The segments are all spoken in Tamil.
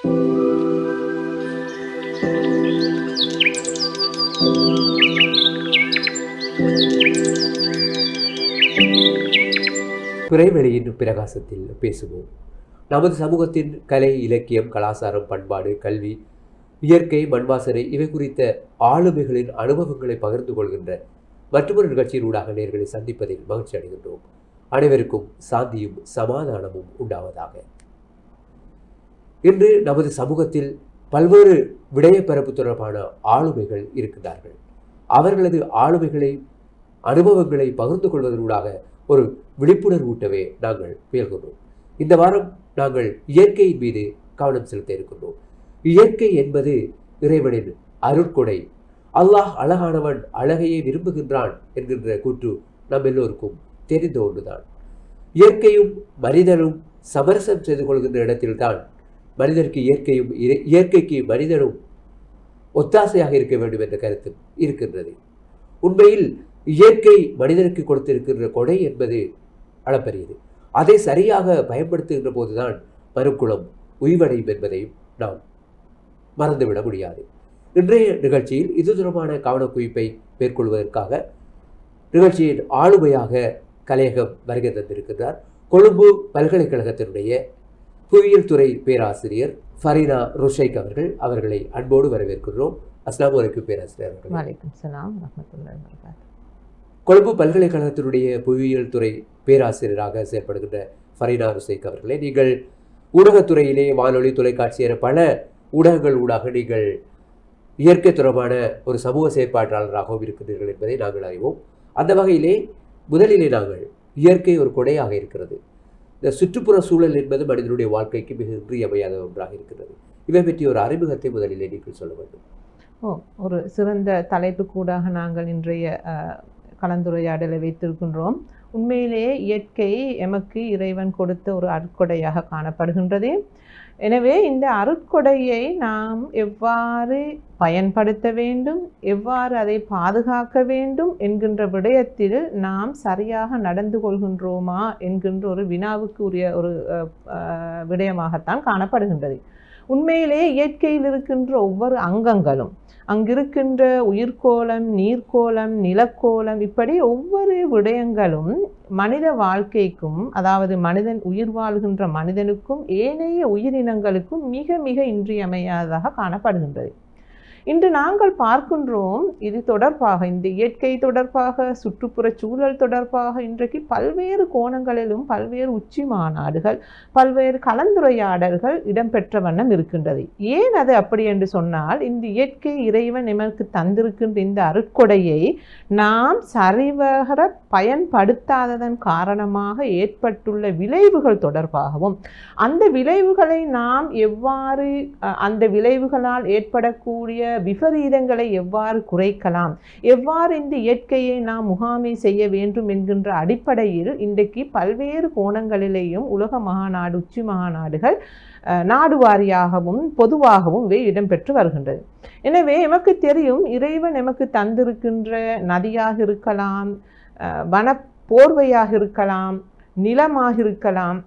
பிறைவெளியின் பிரகாசத்தில் பேசுவோம். நமது சமூகத்தின் கலை இலக்கியம் கலாச்சாரம் பண்பாடு கல்வி இயற்கை மண்வாசனை இவை குறித்த ஆளுமைகளின் அனுபவங்களை பகிர்ந்து கொள்கின்ற மற்றொரு நிகழ்ச்சியின் ஊடாக நேர்களை சந்திப்பதில் மகிழ்ச்சி அடைகின்றோம் அனைவருக்கும் சாந்தியும் சமாதானமும் உண்டாவதாக. இன்று நமது சமூகத்தில் பல்வேறு விடயப்பரப்பு தொடர்பான ஆளுமைகள் இருக்கிறார்கள் அவர்களது ஆளுமைகளை அனுபவங்களை பகிர்ந்து கொள்வதனூடாக ஒரு விழிப்புணர்வூட்டவே நாங்கள் முயல்கின்றோம். இந்த வாரம் நாங்கள் இயற்கையின் மீது கவனம் செலுத்த இருக்கின்றோம். இயற்கை என்பது இறைவனின் அருட்கொடை. அல்லாஹ் அழகானவன் அழகையே விரும்புகின்றான் என்கின்ற கூற்று நம் எல்லோருக்கும் தெரிந்த ஒன்றுதான். இயற்கையும் மனிதனும் சமரசம் செய்து கொள்கின்ற இடத்தில்தான் மனிதருக்கு இயற்கையும் இயற்கைக்கு மனிதனும் ஒத்தாசையாக இருக்க வேண்டும் என்ற கருத்து இருக்கின்றது. உண்மையில் இயற்கை மனிதனுக்கு கொடுத்திருக்கின்ற கொடை என்பது அளப்பரியது. அதை சரியாக பயன்படுத்துகின்ற போதுதான் மறுக்குளம் உய்வடையும் என்பதையும் நாம் மறந்துவிட முடியாது. இன்றைய நிகழ்ச்சியில் இது தொடர்பான கவனக்குவிப்பை மேற்கொள்வதற்காக நிகழ்ச்சியின் ஆளுமையாக கலையகம் வருகை தந்திருக்கின்றார். கொழும்பு பல்கலைக்கழகத்தினுடைய புவியியல் துறை பேராசிரியர் ஃபரீனா ருஷைக் அவர்கள் அவர்களை அன்போடு வரவேற்கின்றோம். அஸ்லாம் வலைக்கும் பேராசிரியர் அவர்கள். கொழும்பு பல்கலைக்கழகத்தினுடைய புவியியல் துறை பேராசிரியராக செயல்படுகின்ற ஃபரீனா ருசைக் அவர்களே நீங்கள் ஊடகத்துறையிலே வானொலி தொலைக்காட்சி என பல ஊடகங்கள் ஊடாக நீங்கள் இயற்கை தொடர்பான ஒரு சமூக செயற்பாட்டாளராகவும் இருக்கின்றீர்கள் என்பதை நாங்கள் அறிவோம். அந்த வகையிலே முதலிலே நாங்கள் இயற்கை ஒரு கொடையாக இருக்கிறது. இந்த சுற்றுப்புற சூழல் என்பது மனிதனுடைய வாழ்க்கைக்கு மிக இன்றியமையாத ஒன்றாக இருக்கிறது. இவை பற்றி ஒரு அறிமுகத்தை முதலில் நீங்கள் சொல்ல வேண்டும். ஓ ஒரு சிறந்த தலைப்பு கூடாக நாங்கள் இன்றைய அஹ், கலந்துரையாடலை வைத்திருக்கின்றோம். உண்மையிலேயே இயற்கை எமக்கு இறைவன் கொடுத்த ஒரு அற்கொடையாக காணப்படுகின்றது. எனவே இந்த அருட்கொடையை நாம் எவ்வாறு பயன்படுத்த வேண்டும் எவ்வாறு அதை பாதுகாக்க வேண்டும் என்கின்ற விடயத்தில் நாம் சரியாக நடந்து கொள்கின்றோமா என்கின்ற ஒரு வினாவுக்கு உரிய ஒரு விடயமாகத்தான் காணப்படுகின்றது. உண்மையிலே இயற்கையில் இருக்கின்ற ஒவ்வொரு அங்கங்களும் அங்கிருக்கின்ற உயிர்க்கோளம் நீர்க்கோலம் நிலக்கோளம் இப்படி ஒவ்வொரு விடயங்களும் மனித வாழ்க்கைக்கும் அதாவது மனிதன் உயிர் வாழ்கின்ற மனிதனுக்கும் ஏனைய உயிரினங்களுக்கும் மிக மிக இன்றியமையாததாக காணப்படுகின்றது. இன்று நாங்கள் பார்க்கின்றோம் இது தொடர்பாக இந்த இயற்கை தொடர்பாக சுற்றுப்புற சூழல் தொடர்பாக இன்றைக்கு பல்வேறு கோணங்களிலும் பல்வேறு உச்சி மாநாடுகள் பல்வேறு கலந்துரையாடல்கள் இடம்பெற்ற வண்ணம் இருக்கின்றது. ஏன் அது அப்படி என்று சொன்னால் இந்த இயற்கை இறைவன் எமக்கு தந்திருக்கின்ற இந்த அருட்கொடையை நாம் சரிவகர பயன்படுத்தாததன் காரணமாக ஏற்பட்டுள்ள விளைவுகள் தொடர்பாகவும் அந்த விளைவுகளை நாம் எவ்வாறு அந்த விளைவுகளால் ஏற்படக்கூடிய விபரீதங்களை எவ்வாறு குறைக்கலாம்? எவ்வாறு இந்த இயற்கையை நாம் முகாமை செய்ய வேண்டும் என்கின்ற அடிப்படையில் இன்றைக்கு பல்வேறு கோணங்களிலேயும் உலக மகாநாடு உச்சி மகாநாடுகள் நாடு வாரியாகவும் பொதுவாகவும் இவை இடம்பெற்று வருகின்றது. எனவே எமக்கு தெரியும் இறைவன் எமக்கு தந்திருக்கின்ற நதியாக இருக்கலாம் வன போர்வையாக இருக்கலாம் நிலமாக இருக்கலாம்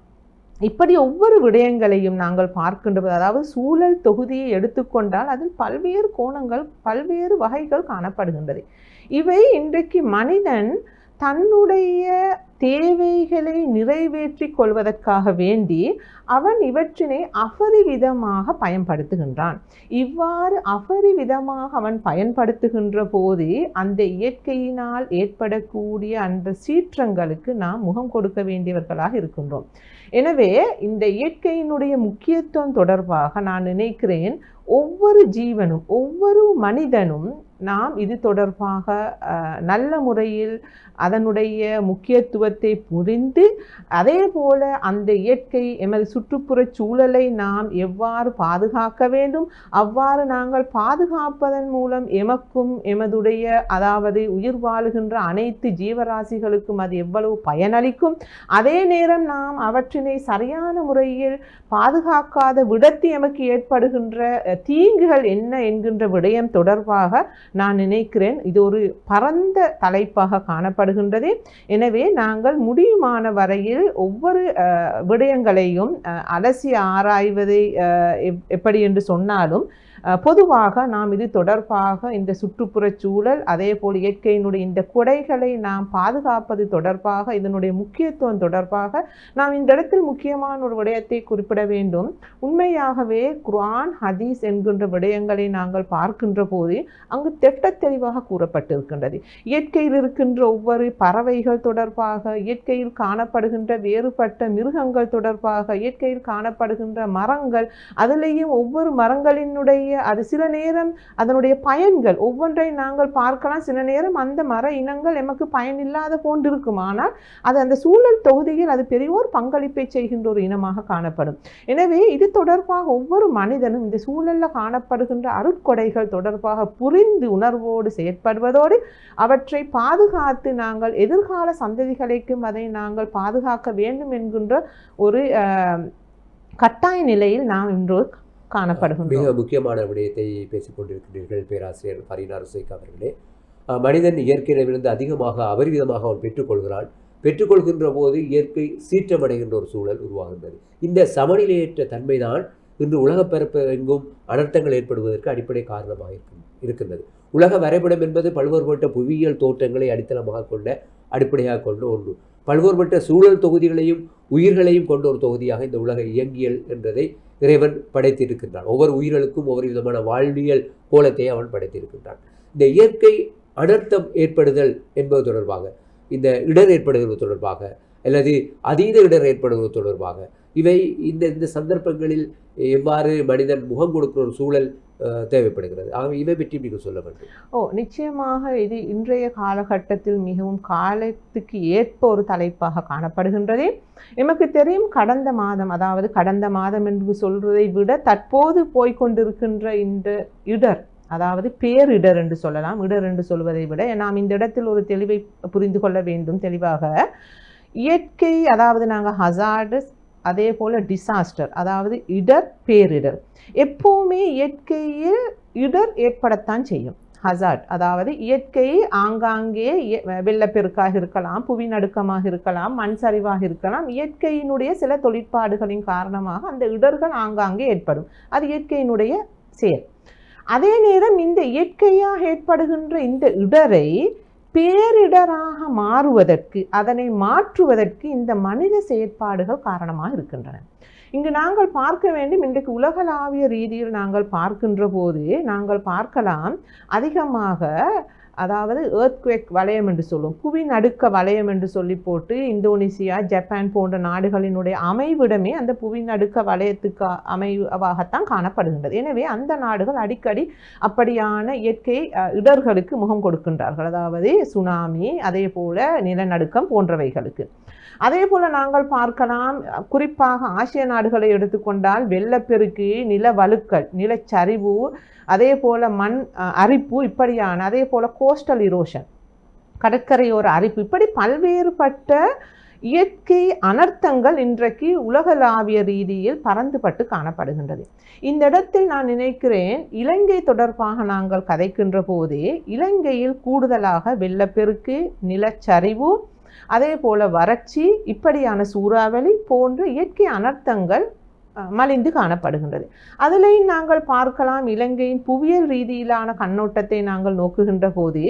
இப்படி ஒவ்வொரு விடயங்களையும் நாங்கள் பார்க்கின்றது அதாவது சூழல் தொகுதியை எடுத்துக்கொண்டால் அதில் பல்வேறு கோணங்கள் பல்வேறு வகைகள் காணப்படுகின்றது. இவை இன்றைக்கு மனிதன் தன்னுடைய தேவைகளை நிறைவேற்றி கொள்வதற்காக வேண்டி அவன் இவற்றினை அபரிவிதமாக பயன்படுத்துகின்றான். இவ்வாறு அபரிவிதமாக அவன் பயன்படுத்துகின்ற போது அந்த இயற்கையினால் ஏற்படக்கூடிய அந்த சீற்றங்களுக்கு நாம் முகம் கொடுக்க வேண்டியவர்களாக இருக்கின்றோம். எனவே இந்த இயற்கையினுடைய முக்கியத்துவம் தொடர்பாக நான் நினைக்கிறேன் ஒவ்வொரு ஜீவனும் ஒவ்வொரு மனிதனும் நாம் இது தொடர்பாக நல்ல முறையில் அதனுடைய முக்கியத்துவத்தை புரிந்து அதே போல அந்த இயற்கை எமது சுற்றுப்புறச் சூழலை நாம் எவ்வாறு பாதுகாக்க வேண்டும் அவ்வாறு நாங்கள் பாதுகாப்பதன் மூலம் எமக்கும் எமதுடைய அதாவது உயிர் வாழுகின்ற அனைத்து ஜீவராசிகளுக்கும் அது எவ்வளவு பயனளிக்கும். அதே நேரம் நாம் அவற்றினை சரியான முறையில் பாதுகாக்காத விடத்து எமக்கு ஏற்படுகின்ற தீங்குகள் என்ன என்கின்ற விடயம் தொடர்பாக நான் நினைக்கிறேன் இது ஒரு பரந்த தலைப்பாக காணப்படுகின்றது. எனவே நாங்கள் முடியுமான வரையில் ஒவ்வொரு விடயங்களையும் அலசி ஆராய்வதை எப்- எப்படி என்று சொன்னாலும் பொதுவாக நாம் இது தொடர்பாக இந்த சுற்றுப்புற சூழல் அதே போல் இயற்கையினுடைய இந்த கொடைகளை நாம் பாதுகாப்பது தொடர்பாக இதனுடைய முக்கியத்துவம் தொடர்பாக நாம் இந்த இடத்தில் முக்கியமான ஒரு விடயத்தை குறிப்பிட வேண்டும். உண்மையாகவே குரான் ஹதீஸ் என்கின்ற விடயங்களை நாங்கள் பார்க்கின்ற போது அங்கு திட்ட தெளிவாக கூறப்பட்டிருக்கின்றது. இயற்கையில் இருக்கின்ற ஒவ்வொரு பறவைகள் தொடர்பாக இயற்கையில் காணப்படுகின்ற வேறுபட்ட மிருகங்கள் தொடர்பாக இயற்கையில் காணப்படுகின்ற மரங்கள் அதிலேயும் ஒவ்வொரு மரங்களினுடைய அது சில நேரம் அதனுடைய பயன்கள் ஒவ்வொன்றை நாங்கள் பார்க்கலாம். சில நேரம் அந்த மர இனங்கள் எமக்கு பயனில்லாத போன்றிருக்கும் ஆனால் அது அந்த சூழல் தொகுதியில் அது பெரியோர் பங்களிப்பை செய்கின்ற ஒரு இனமாக காணப்படும். எனவே இது தொடர்பாக ஒவ்வொரு மனிதனும் இந்த சூழலில் காணப்படுகின்ற அருட்கொடைகள் தொடர்பாக புரிந்து உணர்வோடு செயற்படுவதோடு அவற்றை பாதுகாத்து நாங்கள் எதிர்கால சந்ததிகளுக்கும் அதை நாங்கள் பாதுகாக்க வேண்டும் என்கின்ற ஒரு கட்டாய நிலையில் நாம் இன்று காணப்படுகின்றோம். மிக முக்கியமான விடயத்தை பேசிக் கொண்டிருக்கிறீர்கள் பேராசிரியர் ஃபரீனா ருசைக் அவர்களே. மனிதன் இயற்கையிடமிருந்து அதிகமாக அபரிவிதமாக அவன் பெற்றுக்கொள்கிறான் பெற்றுக்கொள்கின்ற போது இயற்கை சீற்றமடைகின்ற ஒரு சூழல் உருவாகின்றது. இந்த சமநிலையற்ற தன்மைதான் இன்று உலகப் பரப்பு எங்கும் அனர்த்தங்கள் ஏற்படுவதற்கு அடிப்படை காரணமாக இருக்கும் இருக்கின்றது. உலக வரைபடம் என்பது பல்வேறுபட்ட புவியியல் தோற்றங்களை அடித்தளமாக கொண்ட அடிப்படையாக கொண்ட ஒன்று. பல்வேறுபட்ட சூழல் தொகுதிகளையும் உயிர்களையும் கொண்ட ஒரு தொகுதியாக இந்த உலக இயங்கியல் என்றதை இறைவன் படைத்திருக்கின்றான். ஒவ்வொரு உயிர்களுக்கும் ஒவ்வொரு விதமான வாழ்வியல் கோலத்தை அவன் படைத்திருக்கின்றான். இந்த இயற்கை அனர்த்தம் ஏற்படுதல் என்பது தொடர்பாக இந்த இடர் ஏற்படுவது தொடர்பாக அல்லது அதீத இடர் ஏற்படுவது தொடர்பாக இவை இந்த இந்த சந்தர்ப்பங்களில் எவ்வாறு மனிதன் முகம் கொடுக்கிற ஒரு சூழல் தேவைப்படுகிறது. ஆகவே இதை பற்றி நீங்கள் சொல்ல வேண்டும். ஓ நிச்சயமாக இது இன்றைய காலகட்டத்தில் மிகவும் காலத்துக்கு ஏற்ப ஒரு தலைப்பாக காணப்படுகின்றதே. எமக்கு தெரியும் கடந்த மாதம் அதாவது கடந்த மாதம் என்று சொல்வதை விட தற்போது போய்கொண்டிருக்கின்ற இந்த இடர் அதாவது பேரிடர் என்று சொல்லலாம் இடர் என்று சொல்வதை விட நாம் இந்த இடத்தில் ஒரு தெளிவை புரிந்து கொள்ள வேண்டும். தெளிவாக இயற்கை அதாவது நாங்கள் ஹசார்டஸ் அதே போல் டிசாஸ்டர் அதாவது இடர் பேரிடர். எப்போவுமே இயற்கையில் இடர் ஏற்படத்தான் செய்யும். ஹசார்ட் அதாவது இயற்கை ஆங்காங்கே வெள்ளப்பெருக்காக இருக்கலாம் புவி நடுக்கமாக இருக்கலாம் மண் சரிவாக இருக்கலாம். இயற்கையினுடைய சில தொழிற்பாடுகளின் காரணமாக அந்த இடர்கள் ஆங்காங்கே ஏற்படும். அது இயற்கையினுடைய செயல். அதே நேரம் இந்த இயற்கையாக ஏற்படுகின்ற இந்த இடரை பேரிடராக மாறுவதற்கு அதனை மாற்றுவதற்கு இந்த மனித செயற்பாடுகள் காரணமாக இருக்கின்றன. இங்கு நாங்கள் பார்க்க வேண்டும் இன்றைக்கு உலகளாவிய ரீதியில் நாங்கள் பார்க்கின்ற போது நாங்கள் பார்க்கலாம் அதிகமாக அதாவது ஏர்த்குவேக் வலயம் என்று சொல்லும். புவி நடுக்க வலயம் என்று சொல்லி போட்டு இந்தோனேசியா ஜப்பான் போன்ற நாடுகளினுடைய அமைவிடமே அந்த புவி நடுக்க வலயத்துக்கு அமைவாகத்தான் காணப்படுகின்றது. எனவே அந்த நாடுகள் அடிக்கடி அப்படியான இயற்கை இடர்களுக்கு முகம் கொடுக்கின்றார்கள். அதாவது சுனாமி அதே போல நிலநடுக்கம் போன்றவைகளுக்கு. அதே போல நாங்கள் பார்க்கலாம் குறிப்பாக ஆசிய நாடுகளை எடுத்துக்கொண்டால் வெள்ளப்பெருக்கு நிலவழுக்கல் நிலச்சரிவு அதே போல மண் அரிப்பு இப்படியான அதே போல கோஸ்டல் இரோஷன் கடற்கரையோர அரிப்பு இப்படி பல்வேறுபட்ட இயற்கை அனர்த்தங்கள் இன்றைக்கு உலகளாவிய ரீதியில் பறந்துபட்டு காணப்படுகின்றது. இந்த இடத்தில் நான் நினைக்கிறேன் இலங்கை தொடர்பாக நாங்கள் கதைக்கின்ற போதே இலங்கையில் கூடுதலாக வெள்ளப்பெருக்கு நிலச்சரிவு அதே போல் வறட்சி இப்படியான சூறாவளி போன்ற இயற்கை அனர்த்தங்கள் மலிந்து காணப்படுகின்றது. அதிலேயும் நாங்கள் பார்க்கலாம் இலங்கையின் புவியியல் ரீதியிலான கண்ணோட்டத்தை நாங்கள் நோக்குகின்ற போது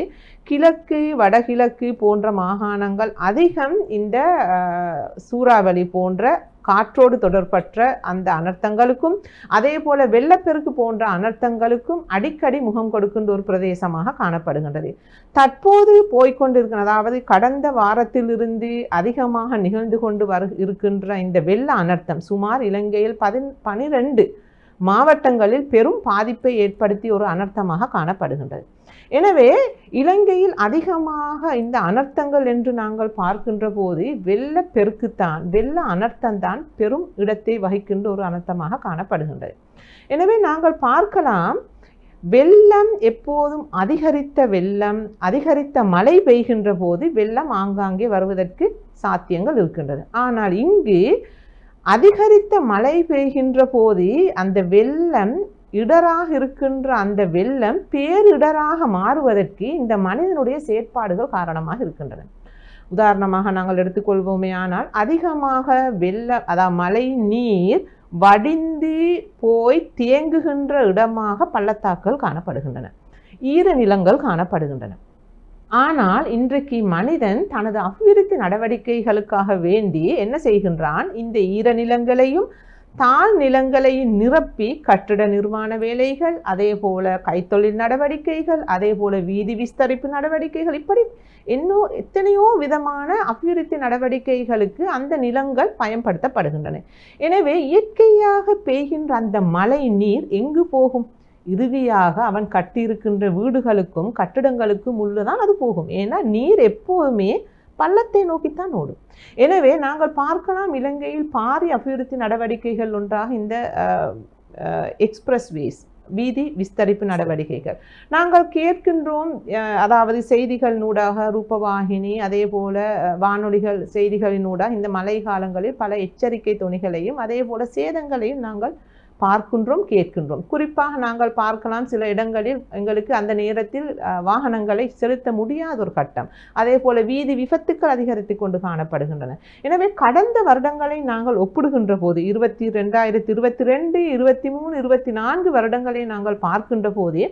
கிழக்கு வடகிழக்கு போன்ற மாகாணங்கள் அதிகம் இந்த சூறாவளி போன்ற காற்றோடு தொடர்பற்ற அந்த அனர்த்தங்களுக்கும் அதே போல வெள்ளப்பெருக்கு போன்ற அனர்த்தங்களுக்கும் அடிக்கடி முகம் கொடுக்கின்ற ஒரு பிரதேசமாக காணப்படுகின்றது. தற்போது போய்க்கொண்டிருக்கிற அதாவது கடந்த வாரத்திலிருந்து அதிகமாக நிகழ்ந்து கொண்டு வரு இருக்கின்ற இந்த வெள்ள அனர்த்தம் சுமார் இலங்கையில் பதின் பனிரெண்டு மாவட்டங்களில் பெரும் பாதிப்பை ஏற்படுத்தி ஒரு அனர்த்தமாக காணப்படுகின்றது. எனவே இலங்கையில் அதிகமாக இந்த அனர்த்தங்கள் என்று நாங்கள் பார்க்கின்ற போது வெள்ள பெருக்குத்தான் வெள்ள அனர்த்தம்தான் பெரும் இடத்தை வகிக்கின்ற ஒரு அனர்த்தமாக காணப்படுகின்றது. எனவே நாங்கள் பார்க்கலாம் வெள்ளம் எப்போதும் அதிகரித்த வெள்ளம் அதிகரித்த மழை பெய்கின்ற போது வெள்ளம் ஆங்காங்கே வருவதற்கு சாத்தியங்கள் இருக்கின்றது. ஆனால் இங்கு அதிகரித்த மழை பெய்கின்ற போது அந்த வெள்ளம் இடராக இருக்கின்ற அந்த வெள்ளம் பேரிடராக மாறுவதற்கு இந்த மனிதனுடைய செயற்பாடுகள் காரணமாக இருக்கின்றன. உதாரணமாக நாங்கள் எடுத்துக்கொள்வோமே ஆனால் அதிகமாக வெள்ள அதாவது மழை நீர் வடிந்து போய் தேங்குகின்ற இடமாக பள்ளத்தாக்கள் காணப்படுகின்றன. ஈரநிலங்கள் காணப்படுகின்றன. ஆனால் இன்றைக்கு மனிதன் தனது அபிவிருத்தி நடவடிக்கைகளுக்காக வேண்டி என்ன செய்கின்றான்? இந்த ஈரநிலங்களையும் தாழ் நிலங்களை நிரப்பி கட்டிட நிர்மாண வேலைகள் அதே போல கைத்தொழில் நடவடிக்கைகள் அதே போல வீதி விஸ்தரிப்பு நடவடிக்கைகள் இப்படி இன்னும் எத்தனையோ விதமான அபிவிருத்தி நடவடிக்கைகளுக்கு அந்த நிலங்கள் பயன்படுத்தப்படுகின்றன. எனவே இயற்கையாக பெய்கின்ற அந்த மழை நீர் எங்கு போகும்? இறுதியாக அவன் கட்டியிருக்கின்ற வீடுகளுக்கும் கட்டிடங்களுக்கும் உள்ளதான் அது போகும். ஏன்னா நீர் எப்போதுமே பள்ளத்தை நோக்கித்தான் ஓடும். எனவே நாங்கள் பார்க்கலாம் இலங்கையில் பாரி அபிவிருத்தி நடவடிக்கைகள் ஒன்றாக இந்த எக்ஸ்பிரஸ் வேஸ் வீதி விஸ்தரிப்பு நடவடிக்கைகள். நாங்கள் கேட்கின்றோம் அதாவது செய்திகள் நூடாக ரூபவாகினி அதே போல வானொலிகள் செய்திகளினூடாக இந்த மழை காலங்களில் பல எச்சரிக்கை துணிகளையும் அதே போல சேதங்களையும் நாங்கள் பார்க்கின்றோம் கேட்கின்றோம். குறிப்பாக நாங்கள் பார்க்கலாம் சில இடங்களில் எங்களுக்கு அந்த நேரத்தில் வாகனங்களை செலுத்த முடியாத ஒரு கட்டம். அதே போல வீதி விபத்துக்கள் அதிகரித்து கொண்டு காணப்படுகின்றன. எனவே கடந்த வருடங்களை நாங்கள் ஒப்பிடுகின்ற போது இருபத்தி ரெண்டாயிரத்தி இருபத்தி ரெண்டு இருபத்தி மூணு இருபத்தி நான்கு வருடங்களை நாங்கள் பார்க்கின்ற போதே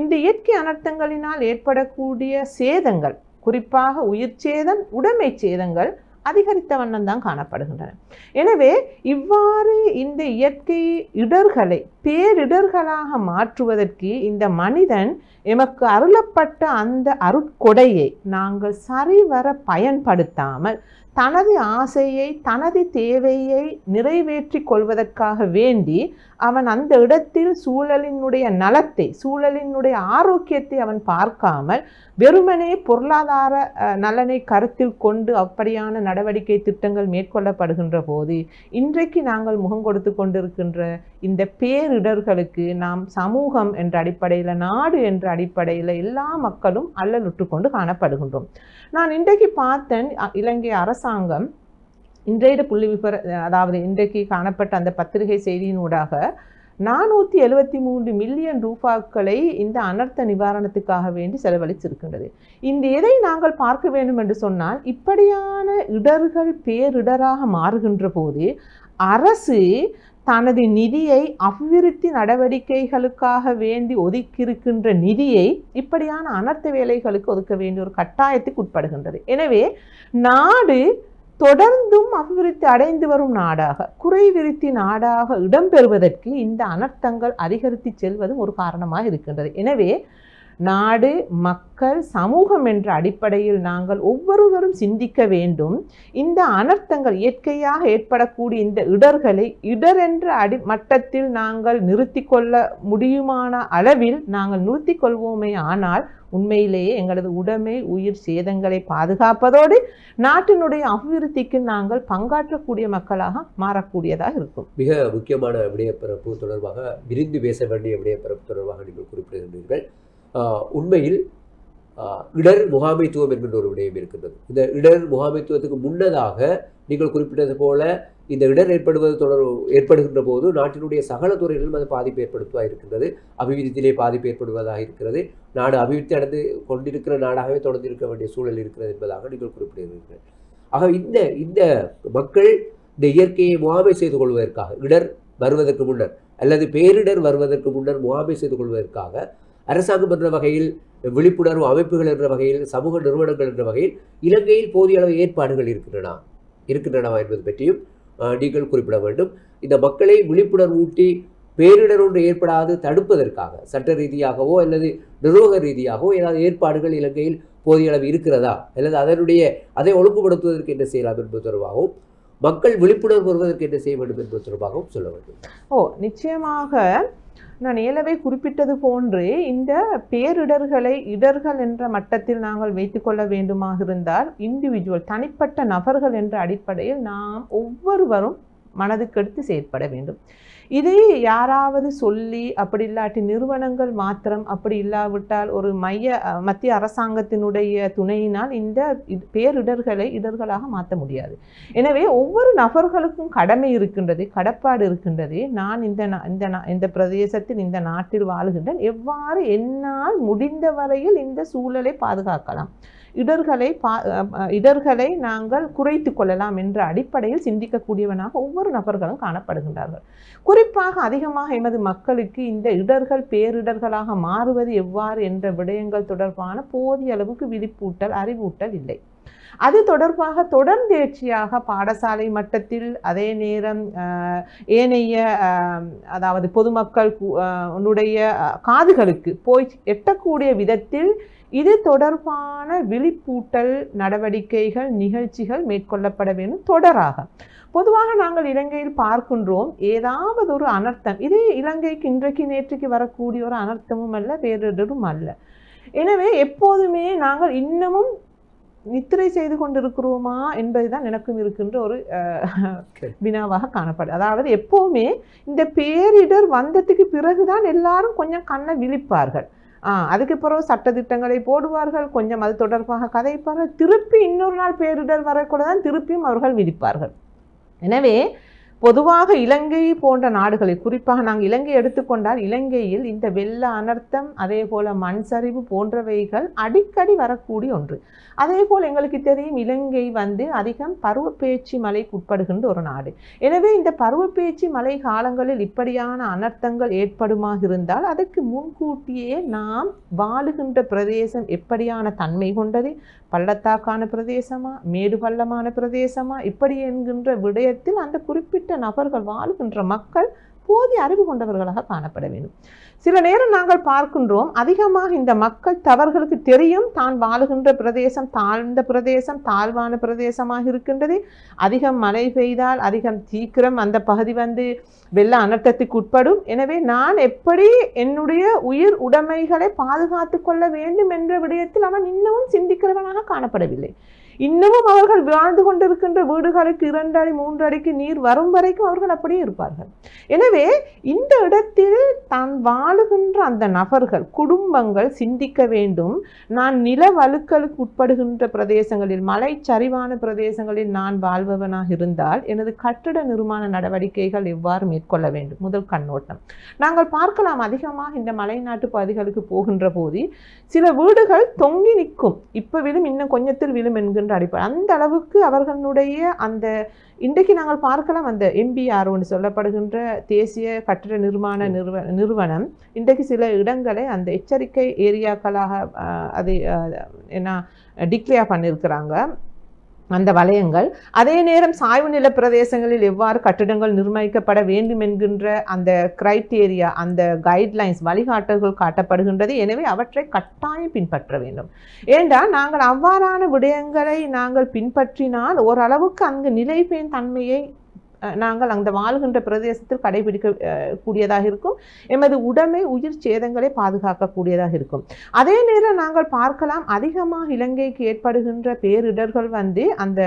இந்த இயற்கை அனர்த்தங்களினால் ஏற்படக்கூடிய சேதங்கள் குறிப்பாக உயிர் சேதம் உடைமை சேதங்கள் அதிகரித்த வண்ணம் தான் காணப்படுகின்றன. எனவே இவ்வாறு இந்த இயற்கை இடர்களை பேரிடர்களாக மாற்றுவதற்கு இந்த மனிதன் எமக்கு அருளப்பட்ட அந்த அருட்கொடையை நாங்கள் சரிவர பயன்படுத்தாமல் தனது ஆசையை தனது தேவையை நிறைவேற்றி கொள்வதற்காக வேண்டி அவன் அந்த இடத்தில் சூழலினுடைய நலத்தை சூழலினுடைய ஆரோக்கியத்தை அவன் பார்க்காமல் வெறுமனே பொருளாதார நலனை கருத்தில் கொண்டு அப்படியான நடவடிக்கை திட்டங்கள் மேற்கொள்ளப்படுகின்ற போது இன்றைக்கு நாங்கள் முகம் கொடுத்து கொண்டிருக்கின்ற இந்த பேரிடர்களுக்கு நாம் சமூகம் என்ற அடிப்படையில் நாடு என்ற அடிப்படையில் எல்லா மக்களும் அல்லலுற்று கொண்டு காணப்படுகின்றோம். நான் இன்றைக்கு பார்த்தேன் அ- இலங்கை அரசாங்கம் இன்றைய புள்ளிவிபர அதாவது இன்றைக்கு காணப்பட்ட அந்த பத்திரிகை செய்தியினூடாக நானூற்றி எழுபத்தி மூன்று மில்லியன் ரூபாக்களை இந்த அனர்த்த நிவாரணத்துக்காக வேண்டி செலவழிச்சிருக்கின்றது. இந்த எதை நாங்கள் பார்க்க வேண்டும் என்று சொன்னால் இப்படியான இடர்கள் பேரிடராக மாறுகின்ற போது அரசு தனது நிதியை அபிவிருத்தி நடவடிக்கைகளுக்காக வேண்டி ஒதுக்கியிருக்கின்ற நிதியை இப்படியான அனர்த்த வேலைகளுக்கு ஒதுக்க வேண்டிய ஒரு கட்டாயத்துக்கு உட்படுகின்றது. எனவே நாடு தொடர்ந்தும் அபிவிருத்தி அடைந்து வரும் நாடாக குறைவிருத்தி நாடாக இடம்பெறுவதற்கு இந்த அனர்த்தங்கள் அதிகரித்து செல்வதும் ஒரு காரணமாக இருக்கின்றது. எனவே நாடு மக்கள் சமூகம் என்ற அடிப்படையில் நாங்கள் ஒவ்வொருவரும் சிந்திக்க வேண்டும். இந்த அனர்த்தங்கள் இயற்கையாக ஏற்படக்கூடிய இந்த இடர்களை இடர் என்ற அடி மட்டத்தில் நாங்கள் நிறுத்தி கொள்ள முடியுமான அளவில் நாங்கள் நிறுத்தி கொள்வோமே ஆனால் உண்மையிலேயே எங்களது உடைமை உயிர் சேதங்களை பாதுகாப்பதோடு நாட்டினுடைய அபிவிருத்திக்கு நாங்கள் பங்காற்றக்கூடிய மக்களாக மாறக்கூடியதாக இருக்கும். மிக முக்கியமான விடயப்பரப்பு தொடர்பாக விரிந்து பேச வேண்டிய விடயப்பரப்பு தொடர்பாக நீங்கள் குறிப்பிடுகின்றீர்கள் உண்மையில் இடர் முகாமைத்துவம் என்கின்ற ஒரு விடயம் இருக்கின்றது. இந்த இடர் முகாமைத்துவத்துக்கு முன்னதாக நீங்கள் குறிப்பிட்டது போல இந்த இடர் ஏற்படுவது தொடர் ஏற்படுகின்ற போது நாட்டினுடைய சகல துறைகளிலும் அது பாதிப்பு ஏற்படுத்துவதாக இருக்கின்றது. அபிவிருத்தியிலே பாதிப்பு ஏற்படுவதாக இருக்கிறது. நாடு அபிவிருத்தி அடைந்து கொண்டிருக்கிற நாடாகவே தொடர்ந்து இருக்க வேண்டிய சூழல் இருக்கிறது என்பதாக நீங்கள் குறிப்பிடுகிறீர்கள் ஆக இந்த இந்த மக்கள் இந்த இயற்கையை முகாமை செய்து கொள்வதற்காக இடர் வருவதற்கு முன்னர் அல்லது பேரிடர் வருவதற்கு முன்னர் முகாமை செய்து கொள்வதற்காக அரசாங்கம் என்ற வகையில் விழிப்புணர்வு அமைப்புகள் என்ற வகையில் சமூக நிறுவனங்கள் என்ற வகையில் இலங்கையில் போதிய அளவு ஏற்பாடுகள் இருக்கின்றன. இருக்கின்றனவா என்பது பற்றியும் நீங்கள் குறிப்பிட வேண்டும். இந்த மக்களை விழிப்புணர்வு ஊட்டி பேரிடர் ஒன்று ஏற்படாது தடுப்பதற்காக சட்ட ரீதியாகவோ அல்லது நிர்வாக ரீதியாகவோ ஏதாவது ஏற்பாடுகள் இலங்கையில் போதிய அளவு இருக்கிறதா? அல்லது அதனுடைய அதை ஒழுங்குபடுத்துவதற்கு என்ன செய்யலாம் என்பது தொடர்பாகவும் மக்கள் விழிப்புணர்வு வருவதற்கு என்ன செய்ய வேண்டும் என்பது தொடர்பாகவும் சொல்ல வேண்டும். ஓ நிச்சயமாக நான் ஏலவே குறிப்பிட்டது போன்று இந்த பேரிடர்களை இடர்கள் என்ற மட்டத்தில் நாங்கள் வைத்துக்கொள்ள வேண்டுமாக இருந்தால் இண்டிவிஜுவல் தனிப்பட்ட நபர்கள் என்ற அடிப்படையில் நாம் ஒவ்வொருவரும் மனதுக்கெடுத்து செயற்பட வேண்டும். இதை யாராவது சொல்லி அப்படி இல்லாட்டி நிறுவனங்கள் மாத்திரம் அப்படி இல்லாவிட்டால் ஒரு மைய மத்திய அரசாங்கத்தினுடைய துணையினால் இந்த பேரிடர்களை இடர்களாக மாற்ற முடியாது. எனவே ஒவ்வொரு நபர்களுக்கும் கடமை இருக்கின்றது கடப்பாடு இருக்கின்றது நான் இந்த இந்த இந்த பிரதேசத்தில் இந்த நாட்டில் வாழுகின்றேன். எவ்வாறு என்னால் முடிந்த வரையில் இந்த சூழலை பாதுகாக்கலாம்? இடர்களை பா இடர்களை நாங்கள் குறைத்து கொள்ளலாம் என்ற அடிப்படையில் சிந்திக்கக்கூடியவனாக ஒவ்வொரு நபர்களும் காணப்படுகின்றார்கள். குறிப்பாக அதிகமாக எமது மக்களுக்கு இந்த இடர்கள் பேரிடர்களாக மாறுவது எவ்வாறு என்ற விடயங்கள் தொடர்பான போதிய அளவுக்கு விழிப்பூட்டல் அறிவூட்டல் இல்லை. அது தொடர்பாக தொடர்ந்தேர்ச்சியாக பாடசாலை மட்டத்தில் அதே நேரம் ஏனைய அதாவது பொதுமக்கள் உன்னுடைய காதுகளுக்கு போய் எட்டக்கூடிய விதத்தில் இது தொடர்பான விழிப்பூட்டல் நடவடிக்கைகள் நிகழ்ச்சிகள் மேற்கொள்ளப்பட வேண்டும். தொடராக. பொதுவாக நாங்கள் இலங்கையில் பார்க்கின்றோம். ஏதாவது ஒரு அனர்த்தம் இது இலங்கைக்கு இன்றைக்கு நேற்றுக்கு வரக்கூடிய ஒரு அனர்த்தமும் அல்ல பேரிடரும் அல்ல. எனவே எப்போதுமே நாங்கள் இன்னமும் நித்திரை செய்து கொண்டிருக்கிறோமா என்பதுதான் எனக்கும் இருக்கின்ற ஒரு வினாவாக காணப்படும் அதாவது எப்போவுமே இந்த பேரிடர் வந்ததுக்கு பிறகுதான் எல்லாரும் கொஞ்சம் கண்ணை விழிப்பார்கள். அதுக்கு பிறகு சட்டதிட்டங்களை போடுவார்கள். கொஞ்சம் அது தொடர்பாக கதைப்பார்கள். திருப்பி இன்னொரு நாள் பேரிடர் வரக்கூட தான் திருப்பியும் அவர்கள் விதிப்பார்கள். எனவே பொதுவாக இலங்கை போன்ற நாடுகளில் குறிப்பாக நாங்கள் இலங்கை எடுத்துக்கொண்டால் இலங்கையில் இந்த வெள்ள அனர்த்தம் அதே போல் மண் சரிவு போன்றவைகள் அடிக்கடி வரக்கூடிய ஒன்று. அதே போல் எங்களுக்கு தெரியும் இலங்கை வந்து அதிகம் பருவப்பேச்சு மலைக்கு உட்படுகின்ற ஒரு நாடு. எனவே இந்த பருவப்பேச்சு மலை காலங்களில் இப்படியான அனர்த்தங்கள் ஏற்படுமாக இருந்தால் அதற்கு முன்கூட்டியே நாம் வாழுகின்ற பிரதேசம் எப்படியான தன்மை கொண்டது? பள்ளத்தாக்கான பிரதேசமா மேடு பள்ளமான பிரதேசமா இப்படி என்கின்ற விடயத்தில் அந்த குறிப்பிட்ட நபர்கள் வாழுகின்ற மக்கள் போதிய அறிவு கொண்டவர்களாக காணப்பட வேண்டும். சில நேரம் நாங்கள் பார்க்கின்றோம் அதிகமாக இந்த மக்கள் தவறுகளுக்கு தெரியும் தான் வாழுகின்ற பிரதேசம் தாழ்ந்த பிரதேசம் தாழ்வான பிரதேசமாக இருக்கின்றது. அதிகம் மழை பெய்தால் அதிகம் சீக்கிரம் அந்த பகுதி வந்து வெள்ள அனர்த்தத்துக்கு உட்படும். எனவே நான் எப்படி என்னுடைய உயிர் உடைமைகளை பாதுகாத்து கொள்ள வேண்டும் என்ற விடயத்தில் அவன் இன்னமும் சிந்திக்கிறவனாக காணப்படவில்லை. இன்னமும் அவர்கள் வாழ்ந்து கொண்டிருக்கின்ற வீடுகளுக்கு இரண்டு அடி மூன்று அடிக்கு நீர் வரும் வரைக்கும் அவர்கள் அப்படியே இருப்பார்கள். எனவே இந்த இடத்தில் தான் வாழுகின்ற அந்த நபர்கள் குடும்பங்கள் சிந்திக்க வேண்டும். நான் நில வழுக்களுக்கு உட்படுகின்ற பிரதேசங்களில் மலை சரிவான பிரதேசங்களில் நான் வாழ்பவனாக இருந்தால் எனது கட்டிட நிர்மாண நடவடிக்கைகள் எவ்வாறு மேற்கொள்ள வேண்டும்? முதல் கண்ணோட்டம். நாங்கள் பார்க்கலாம் அதிகமாக இந்த மலைநாட்டு பகுதிகளுக்கு போகின்ற போது சில வீடுகள் தொங்கி நிற்கும். இப்போ விழும் இன்னும் கொஞ்சத்தில் விழும் என்கிற என்கின்ற அடிப்படை அந்த அளவுக்கு அவர்களுடைய அந்த இன்றைக்கு நாங்கள் பார்க்கலாம் அந்த எம்பிஆர் ஒன்று சொல்லப்படுகின்ற தேசிய கட்டிட நிர்மாண நிறுவ நிறுவனம். இன்றைக்கு சில இடங்களை அந்த எச்சரிக்கை ஏரியாக்களாக அது என்ன டிக்ளேர் பண்ணியிருக்கிறாங்க. அந்த வளையங்கள். அதே நேரம் சாய்வு நில பிரதேசங்களில் எவ்வாறு கட்டிடங்கள் நிர்மாணிக்கப்பட வேண்டும் என்கின்ற அந்த கிரைட்டேரியா அந்த கைட்லைன்ஸ் வழிகாட்டல்கள் காட்டப்படுகின்றது. எனவே அவற்றை கட்டாயம் பின்பற்ற வேண்டும். ஏண்டா? நாங்கள் அவ்வாறான விடயங்களை நாங்கள் பின்பற்றினால் ஓரளவுக்கு அங்கு நிலைப்பேன் தன்மையை நாங்கள் அந்த வாழ்கின்ற பிரதேசத்தில் கடைபிடிக்க கூடியதாக இருக்கும். எமது உடமை உயிர் சேதங்களை பாதுகாக்கக்கூடியதாக இருக்கும். அதே நேரம் நாங்கள் பார்க்கலாம் அதிகமாக இலங்கைக்கு ஏற்படுகின்ற பேரிடர்கள் வந்து அந்த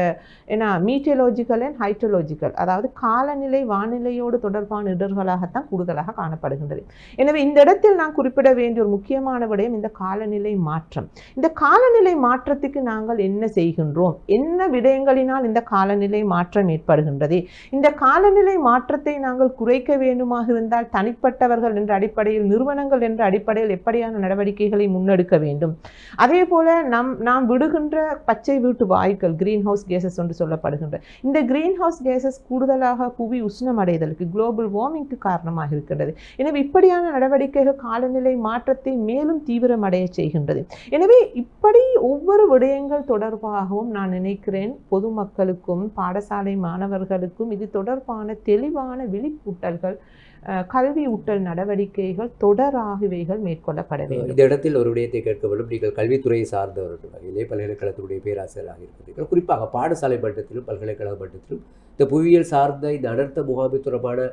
என்ன மீட்டியலாஜிக்கல் அண்ட் ஹைட்ரலாஜிக்கல் அதாவது காலநிலை வானிலையோடு தொடர்பான இடர்களாகத்தான் கூடுதலாக காணப்படுகின்றது. எனவே இந்த இடத்தில் நான் குறிப்பிட வேண்டிய ஒரு முக்கியமான விடயம் இந்த காலநிலை மாற்றம். இந்த காலநிலை மாற்றத்துக்கு நாங்கள் என்ன செய்கின்றோம்? என்ன விடயங்களினால் இந்த காலநிலை மாற்றம் ஏற்படுகின்றது? இந்த காலநிலை மாற்றத்தை நாங்கள் குறைக்க வேண்டுமாக இருந்தால் தனிப்பட்டவர்கள் என்ற அடிப்படையில் நிறுவனங்கள் என்ற அடிப்படையில் எப்படியான நடவடிக்கைகளை முன்னெடுக்க வேண்டும்? அதே போல நம் நாம் விடுகின்ற பச்சை வீட்டு வாயுக்கள் கிரீன் ஹவுஸ் கேசஸ் என்று சொல்லப்படுகின்ற இந்த கிரீன் ஹவுஸ் கேசஸ் கூடுதலாக புவி உஷ்ணமடைதலுக்கு குளோபல் வார்மிங்க்கு காரணமாக இருக்கின்றது. எனவே இப்படியான நடவடிக்கைகள் காலநிலை மாற்றத்தை மேலும் தீவிரமடைய செய்கின்றது. எனவே இப்படி ஒவ்வொரு விடயங்கள் தொடர்பாகவும் நான் நினைக்கிறேன் பொதுமக்களுக்கும் பாடசாலை மாணவர்களுக்கும் இது தொடர்பான தெளிவான விழிப்பூட்டல்கள் கல்வி ஊட்டல் நடவடிக்கைகள் தொடராகவைகள் மேற்கொள்ளப்பட வேண்டும். இந்த இடத்தில் ஒரு விடயத்தை கேட்க வேண்டும். நீங்கள் கல்வித்துறையை சார்ந்தவர்கள் வகையிலே பல்கலைக்கழகத்துடைய பேராசிரியராக இருக்கிறீர்கள் குறிப்பாக பாடசாலை மட்டத்திலும் பல்கலைக்கழக மட்டத்திலும் இந்த புவியியல் சார்ந்த இந்த அனர்த்த முகாமை தொடர்பான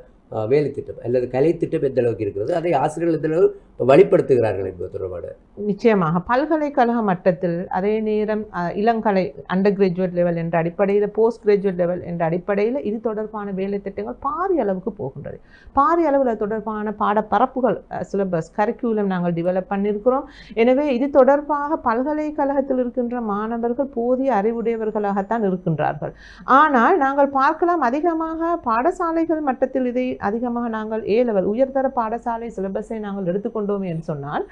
வேலை திட்டம் அல்லது கலை திட்டம் எந்த அளவுக்கு இருக்கிறது அதை ஆசிரியர்கள் எந்த அளவு வழிப்படுத்துகிறார்கள் என்பது தொடர்பான நிச்சயமாக. பல்கலைக்கழக மட்டத்தில் அதே நேரம் இளங்கலை அண்டர் கிராஜுவேட் லெவல் என்ற அடிப்படையில் போஸ்ட் கிராஜுவேட் லெவல் என்ற அடிப்படையில் இது தொடர்பான வேலை திட்டங்கள் பாரிய அளவுக்கு போகின்றது. பாரிய அளவில் தொடர்பான பாடப்பரப்புகள் சிலபஸ் கரிக்குலம் நாங்கள் டிவலப் பண்ணியிருக்கிறோம். எனவே இது தொடர்பாக பல்கலைக்கழகத்தில் இருக்கின்ற மாணவர்கள் போதிய அறிவுடையவர்களாகத்தான் இருக்கின்றார்கள். ஆனால் நாங்கள் பார்க்கலாம் அதிகமாக பாடசாலைகள் மட்டத்தில் இதை அதிகமாக நாங்கள் ஏ லெவல் உயர்தர பாடசாலை சிலபஸை நாங்கள் எடுத்துக்கொண்டோம் என்று சொன்னால்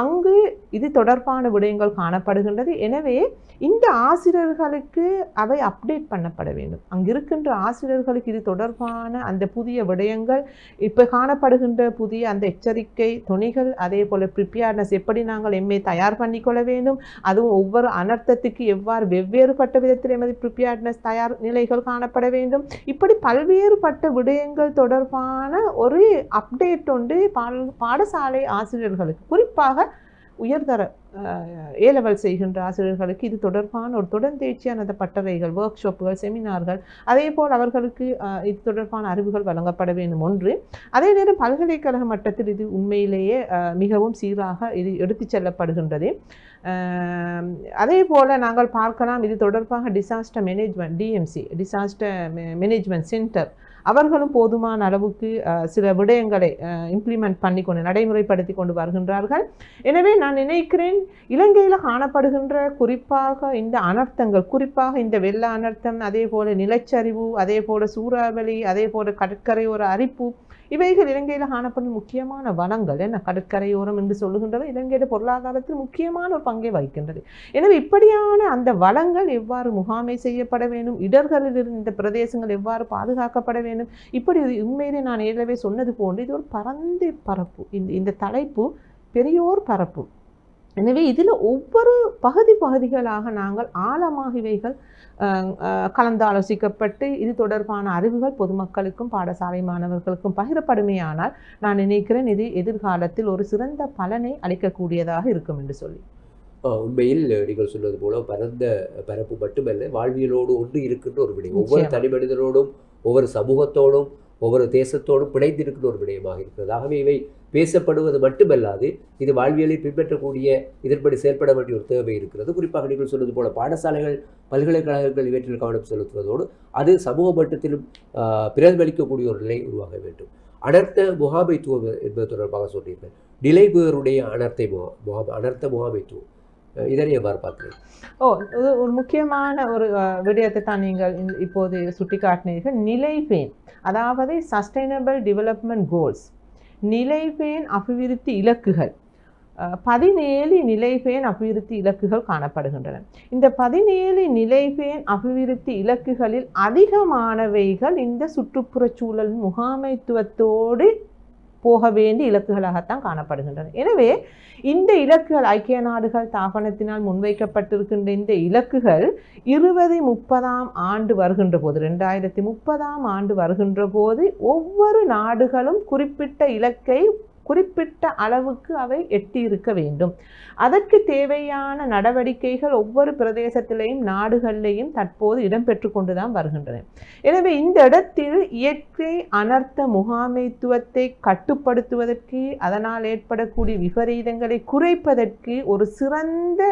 அங்கு இது தொடர்பான விடயங்கள் காணப்படுகின்றது. எனவே இந்த ஆசிரியர்களுக்கு அவை அப்டேட் பண்ணப்பட வேண்டும். அங்கு இருக்கின்ற ஆசிரியர்களுக்கு இது தொடர்பான அந்த புதிய விடயங்கள் இப்போ காணப்படுகின்ற புதிய அந்த எச்சரிக்கை துணிகள் அதே போல் ப்ரிப்பேர்னஸ் எப்படி நாங்கள் எம்மை தயார் பண்ணிக்கொள்ள வேண்டும்? அதுவும் ஒவ்வொரு அனர்த்தத்துக்கு எவ்வாறு வெவ்வேறுபட்ட விதத்தில் எமது ப்ரிப்பேர்னஸ் தயார் நிலைகள் காணப்பட வேண்டும்? இப்படி பல்வேறுபட்ட விடயங்கள் தொடர்பான ஒரு அப்டேட் ஒன்று பாடசாலை ஆசிரியர்களுக்கு. குறிப்பாக உயர்தர ஏ லெவல் செய்கின்ற ஆசிரியர்களுக்கு இது தொடர்பான ஒரு தொடர்ந்தேர்ச்சியான பட்டறைகள் ஒர்க் ஷாப்புகள் செமினார்கள் அதே போல் அவர்களுக்கு இது தொடர்பான அறிவுகள் வழங்கப்பட வேண்டும். ஒன்று அதே நேரம் பல்கலைக்கழக மட்டத்தில் இது உண்மையிலேயே மிகவும் சீராக இது எடுத்துச் செல்லப்படுகின்றது. அதே போல் நாங்கள் பார்க்கலாம் இது தொடர்பாக disaster management DMC disaster management centre அவர்களும் போதுமான அளவுக்கு சில விடயங்களை இம்ப்ளிமெண்ட் பண்ணி கொண்டு நடைமுறைப்படுத்தி கொண்டு வருகின்றார்கள். எனவே நான் நினைக்கிறேன் இலங்கையில் காணப்படுகின்ற குறிப்பாக இந்த அனர்த்தங்கள் குறிப்பாக இந்த வெள்ள அனர்த்தம் அதே போல நிலச்சரிவு அதே போல சூறாவளி அதே போல கடற்கரையோர அரிப்பு இவைகள் இலங்கையில் காணப்படும் முக்கியமான வளங்கள் என்ன? கடற்கரையோரம் என்று சொல்லுகின்றவை இலங்கையோட பொருளாதாரத்தில் முக்கியமான ஒரு பங்கை வகிக்கின்றது. எனவே இப்படியான அந்த வளங்கள் எவ்வாறு முகாமை செய்யப்பட வேண்டும் இடர்களில் இருந்த இந்த பிரதேசங்கள் எவ்வாறு பாதுகாக்கப்பட வேண்டும் இப்படி உண்மையிலே நான் ஏற்கனவே சொன்னது போன்று இது ஒரு பரந்த பரப்பு. இந்த இந்த தலைப்பு பெரியோர் பரப்பு. எனவே இதில் ஒவ்வொரு பகுதி பகுதிகளாக நாங்கள் ஆழமாக இவைகள் கலந்தாலோசிக்கப்பட்டு இது தொடர்பான அறிவுகள் பொதுமக்களுக்கும் பாடசாலை மாணவர்களுக்கும் பகிரப்படுமேயானால் நான் நினைக்கிறேன் இது எதிர்காலத்தில் ஒரு சிறந்த பலனை அளிக்கக்கூடியதாக இருக்கும் என்று சொல்லி. உண்மையில் நீங்கள் சொன்னது போல பரந்த பரப்பு மட்டுமல்ல வாழ்வியலோடு ஒன்று இருக்கின்ற ஒரு விடயம். ஒவ்வொரு. தனி மனிதனோடும் ஒவ்வொரு சமூகத்தோடும் ஒவ்வொரு தேசத்தோடும் பிணைந்திருக்கின்ற ஒரு விடயமாக இருக்கிறது. ஆகவே இவை பேசப்படுவது மட்டுமல்லாது இது வாழ்வியலை பின்பற்றக்கூடிய இதன்படி செயல்பட வேண்டிய ஒரு தேவை இருக்கிறது. குறிப்பாக நீங்கள் சொல்வது போல பாடசாலைகள் பல்கலைக்கழகங்கள் இவற்றில் கவனம் செலுத்துவதோடு அது சமூக மட்டத்திலும் பிரதிபலிக்கக்கூடிய ஒரு நிலை உருவாக வேண்டும். அனர்த்த முகாமைத்துவம் என்பது தொடர்பாக சொன்னீர்கள். நிலைபேருடைய அனர்த்தை முகா முகாம் அனர்த்த முகாமைத்துவம். இதனை எவ்வாறு ஓ இது ஒரு முக்கியமான ஒரு விடயத்தை தான் நீங்கள் இந்த- இப்போது சுட்டிக்காட்டினீர்கள். நிலைபேன் அதாவது சஸ்டைனபிள் டெவலப்மெண்ட் கோல்ஸ். நிலைபேன் அபிவிருத்தி இலக்குகள். அஹ், பதினேழு நிலைபேன் அபிவிருத்தி இலக்குகள் காணப்படுகின்றன. இந்த பதினேழு நிலைபேன் அபிவிருத்தி இலக்குகளில் அதிகமானவைகள் இந்த சுற்றுப்புறச் சூழல் முகாமைத்துவத்தோடு போக வேண்டிய இலக்குகளாகத்தான் காணப்படுகின்றன. எனவே இந்த இலக்குகள் ஐக்கிய நாடுகள் தாபனத்தினால் முன்வைக்கப்பட்டிருக்கின்ற இந்த இலக்குகள் இருபது முப்பதாம் ஆண்டு வருகின்ற போது ரெண்டாயிரத்தி முப்பதாம் ஆண்டு வருகின்ற போது ஒவ்வொரு நாடுகளும் குறிப்பிட்ட இலக்கை குறிப்பிட்ட அளவுக்கு அவை எட்டியிருக்க வேண்டும். அதற்கு தேவையான நடவடிக்கைகள் ஒவ்வொரு பிரதேசத்திலேயும் நாடுகளிலேயும் தற்போது இடம்பெற்று கொண்டுதான் வருகின்றன. எனவே இந்த இடத்தில் இயற்கை அனர்த்த முகாமைத்துவத்தை கட்டுப்படுத்துவதற்கு அதனால் ஏற்படக்கூடிய விபரீதங்களை குறைப்பதற்கு ஒரு சிறந்த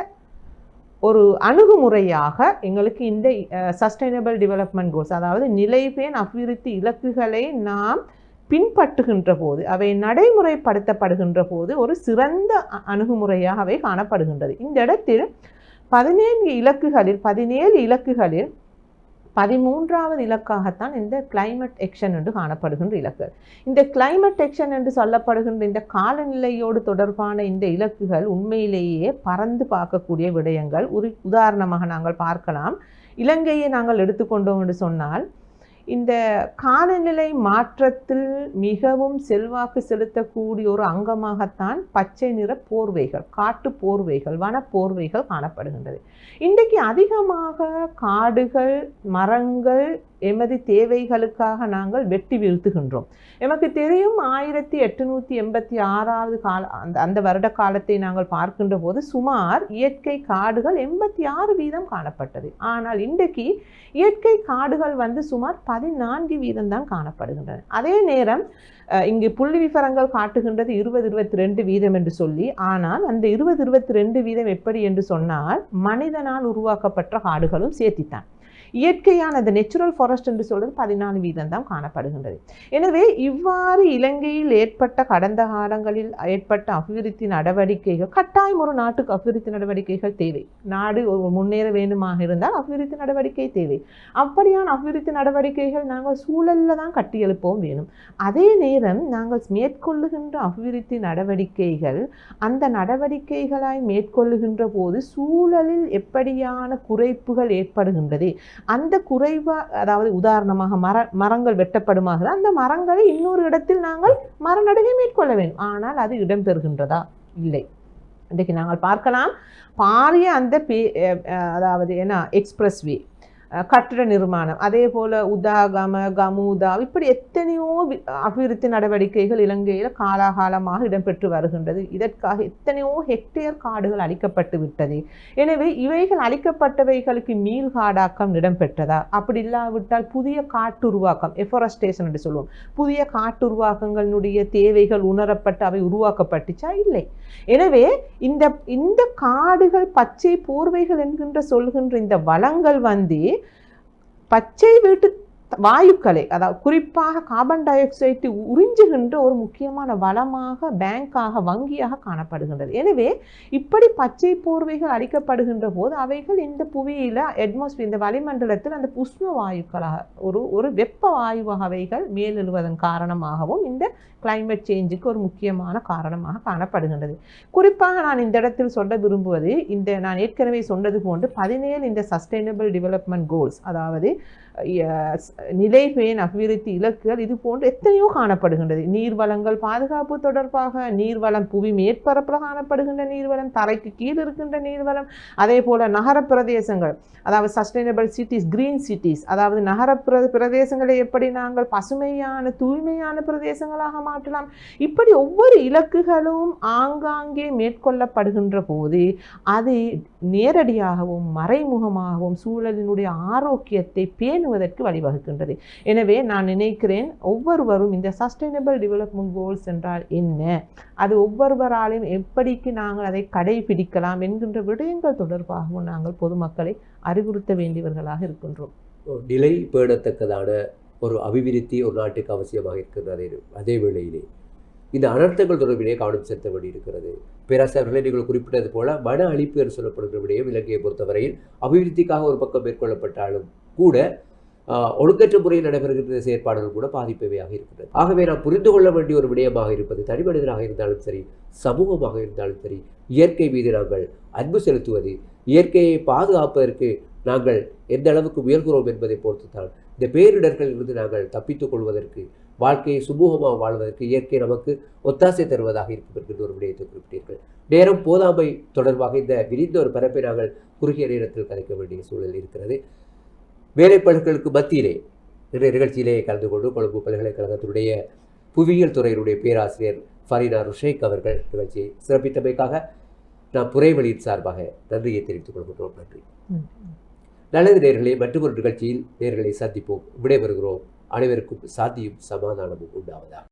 ஒரு அணுகுமுறையாக எங்களுக்கு இந்த சஸ்டைனபிள் டெவலப்மெண்ட் கோல்ஸ் அதாவது நிலைபேன் அபிவிருத்தி இலக்குகளை நாம் பின்பற்றுகின்ற போது அவை நடைமுறைப்படுத்தப்படுகின்ற போது ஒரு சிறந்த அ- அணுகுமுறையாக அவை காணப்படுகின்றது. இந்த இடத்தில் பதினேழு இலக்குகளில் பதினேழு இலக்குகளில் பதிமூன்றாவது இலக்காகத்தான் இந்த கிளைமேட் எக்ஷன் என்று காணப்படுகின்ற இலக்கு இந்த கிளைமேட் எக்ஷன் என்று சொல்லப்படுகின்ற இந்த காலநிலையோடு தொடர்பான இந்த இலக்குகள் உண்மையிலேயே பறந்து பார்க்கக்கூடிய விடயங்கள். ஒரு உதாரணமாக நாங்கள் பார்க்கலாம். இலங்கையை நாங்கள் எடுத்துக்கொண்டோம் என்று சொன்னால் இந்த காலநிலை மாற்றத்தில் மிகவும் செல்வாக்கு செலுத்தக்கூடிய ஒரு அங்கமாகத்தான் பச்சை நிற போர்வைகள் காட்டு போர்வைகள் வன போர்வைகள் காணப்படுகின்றது. இன்றைக்கு அதிகமாக காடுகள் மரங்கள் எமது தேவைகளுக்காக நாங்கள் வெட்டி வீழ்த்துகின்றோம். எமக்கு தெரியும் ஆயிரத்தி எட்டுநூற்றி எண்பத்தி ஆறாவது கால அந்த அந்த வருட காலத்தை நாங்கள் பார்க்கின்ற போது சுமார் இயற்கை காடுகள் எண்பத்தி ஆறு வீதம் காணப்பட்டது. ஆனால் இன்றைக்கு இயற்கை காடுகள் வந்து சுமார் பதினான்கு வீதம் தான் காணப்படுகின்றன. அதே நேரம் இங்கு புள்ளி விவரங்கள் காட்டுகின்றது இருபது இருபத்தி ரெண்டு வீதம் என்று சொல்லி. ஆனால் அந்த இருபது இருபத்தி ரெண்டு வீதம் எப்படி என்று சொன்னால் மனிதனால் உருவாக்கப்பட்ட காடுகளும் சேர்த்தித்தான். இயற்கையான நேச்சுரல் ஃபாரஸ்ட் என்று சொல்வது பதினாலு வீதம் தான் காணப்படுகின்றது. எனவே இவ்வாறு இலங்கையில் ஏற்பட்ட கடந்த காலங்களில் ஏற்பட்ட அபிவிருத்தி நடவடிக்கைகள் கட்டாயம் ஒரு நாட்டுக்கு அபிவிருத்தி நடவடிக்கைகள் தேவை. நாடு முன்னேற வேண்டுமாக இருந்தால் அபிவிருத்தி நடவடிக்கை தேவை. அப்படியான அபிவிருத்தி நடவடிக்கைகள் நாங்கள் சூழலில் தான் கட்டியெழுப்பவும் வேணும். அதே நேரம் நாங்கள் மேற்கொள்ளுகின்ற அபிவிருத்தி நடவடிக்கைகள் அந்த நடவடிக்கைகளாய் மேற்கொள்ளுகின்ற போது சூழலில் எப்படியான குறைப்புகள் ஏற்படுகின்றது? அந்த குறைவாக அதாவது உதாரணமாக மர மரங்கள் வெட்டப்படுமாக அந்த மரங்களை இன்னொரு இடத்தில் நாங்கள் மரநடுகை மேற்கொள்ள வேண்டும். ஆனால் அது இடம்பெறுகின்றதா இல்லை. இன்றைக்கு நாங்கள் பார்க்கலாம் பாரிய அந்த பே அதாவது என்ன எக்ஸ்பிரஸ்வே கட்டிட நிர்மாணம். அதே போல் உதாகம கமுதா இப்படி எத்தனையோ அபிவிருத்தி நடவடிக்கைகள் இலங்கையில் காலாகாலமாக இடம்பெற்று வருகின்றது. இதற்காக எத்தனையோ ஹெக்டேர் காடுகள் அழிக்கப்பட்டு விட்டது. எனவே இவைகள் அழிக்கப்பட்டவைகளுக்கு மீள்காடாக்கம் இடம்பெற்றதா? அப்படி இல்லாவிட்டால் புதிய காட்டுருவாக்கம் எஃபாரஸ்டேஷன் என்று சொல்லுவோம். புதிய காட்டுருவாக்கங்களுடைய தேவைகள் உணரப்பட்டு அவை உருவாக்கப்பட்டுச்சா? இல்லை. எனவே இந்த இந்த காடுகள் பச்சை போர்வைகள் என்கின்ற சொல்கின்ற இந்த வளங்கள் வந்து பச்சை வீட்டு வாயுக்களை அதாவது குறிப்பாக கார்பன் டை ஆக்சைடு உறிஞ்சுகின்ற ஒரு முக்கியமான வளமாக பேங்காக வங்கியாக காணப்படுகின்றது. எனவே இப்படி பச்சை போர்வைகள் அளிக்கப்படுகின்ற போது அவைகள் இந்த புவியில் அட்மாஸ்பியர் இந்த வளிமண்டலத்தில் அந்த உஷ்ண வாயுக்களாக ஒரு ஒரு வெப்ப வாயுவாக அவைகள் மேலெழுவதன் காரணமாகவும் இந்த கிளைமேட் சேஞ்சுக்கு ஒரு முக்கியமான காரணமாக காணப்படுகின்றது. குறிப்பாக நான் இந்த இடத்தில் சொல்ல விரும்புவது இந்த நான் ஏற்கனவே சொன்னது போன்று பதினேழு இந்த சஸ்டைனபிள் டெவலப்மெண்ட் கோல்ஸ் அதாவது நிலைபேன் அபிவிருத்தி இலக்குகள் இது போன்று எத்தனையோ காணப்படுகின்றது. நீர்வளங்கள் பாதுகாப்பு தொடர்பாக நீர்வளம் புவி மேற்பரப்பில் காணப்படுகின்ற நீர்வளம் தரைக்கு கீழ் இருக்கின்ற நீர்வளம் அதே போல் நகர பிரதேசங்கள் அதாவது சஸ்டைனபிள் சிட்டிஸ் கிரீன் சிட்டிஸ் அதாவது நகர பிர பிரதேசங்களை எப்படி நாங்கள் பசுமையான தூய்மையான பிரதேசங்களாக மாற்றலாம்? இப்படி ஒவ்வொரு இலக்குகளும் ஆங்காங்கே மேற்கொள்ளப்படுகின்ற போது அது நேரடியாகவும் மறைமுகமாகவும் சூழலினுடைய ஆரோக்கியத்தை பேணுவதற்கு வழிவகுக்கின்றது. எனவே நான் நினைக்கிறேன் ஒவ்வொருவரும் இந்த சஸ்டைனபிள் டெவலப்மெண்ட் கோல்ஸ் என்றால் என்ன? அது ஒவ்வொருவராலையும் எப்படிக்கு நாங்கள் அதை கடைபிடிக்கலாம் என்கின்ற விடயங்கள் தொடர்பாகவும் நாங்கள் பொதுமக்களை அறிவுறுத்த வேண்டியவர்களாக இருக்கின்றோம். நிலை பேணத்தக்கதான ஒரு அபிவிருத்தி ஒரு நாட்டுக்கு அவசியமாக இருக்கின்றது அதே வேளையிலே. இந்த அனர்த்தங்கள் தொடர்பிலே கவனம் செலுத்த வேண்டியிருக்கிறது. பேராசிரியர்களே நீங்கள் குறிப்பிட்டது போல மன அழிப்பு என்று சொல்லப்படுகிற விடயம் இலங்கையை பொறுத்தவரையில் அபிவிருத்திக்காக ஒரு பக்கம் மேற்கொள்ளப்பட்டாலும் கூட ஒழுங்கற்ற முறையில் நடைபெறுகின்ற செயற்பாடுகள் கூட பாதிப்பவையாக இருக்கின்றது. ஆகவே நாம் புரிந்து கொள்ள வேண்டிய ஒரு விடயமாக இருப்பது தனி மனிதனாக இருந்தாலும் சரி சமூகமாக இருந்தாலும் சரி இயற்கை மீது நாங்கள் அன்பு செலுத்துவது இயற்கையை பாதுகாப்பதற்கு நாங்கள் எந்த அளவுக்கு முயல்கிறோம் என்பதை பொறுத்துத்தான் இந்த பேரிடர்களில் இருந்து நாங்கள் தப்பித்துக் கொள்வதற்கு வாழ்க்கையை சுமூகமாக வாழ்வதற்கு இயற்கை நமக்கு ஒத்தாசை தருவதாக இருக்கும் என்கின்ற ஒரு விடயத்தை குறிப்பிட்டீர்கள். நேரம் போதாமை தொடர்பாக இந்த விரிந்த ஒரு பரப்பை நாங்கள் குறுகிய நேரத்தில் கலைக்க வேண்டிய சூழல் இருக்கிறது. வேலைப்பளுக்களுக்கு மத்தியிலே நிகழ்ச்சியிலே கலந்து கொண்டு கொழும்பு பல்கலைக்கழகத்தினுடைய புவியியல் துறையினுடைய பேராசிரியர் ஃபரீனா ருஷேக் அவர்கள் நிகழ்ச்சியை சிறப்பித்தமைக்காக நான் புரைவழியின் சார்பாக நன்றியை தெரிவித்துக் கொள்கின்றோம். நன்றி. நல்லது நேர்களே மற்றொரு நிகழ்ச்சியில் நேர்களை சந்திப்போம். விடைபெறுகிறோம். அனைவருக்கும் சாந்தியும் சமாதானமும் உண்டாவதாக.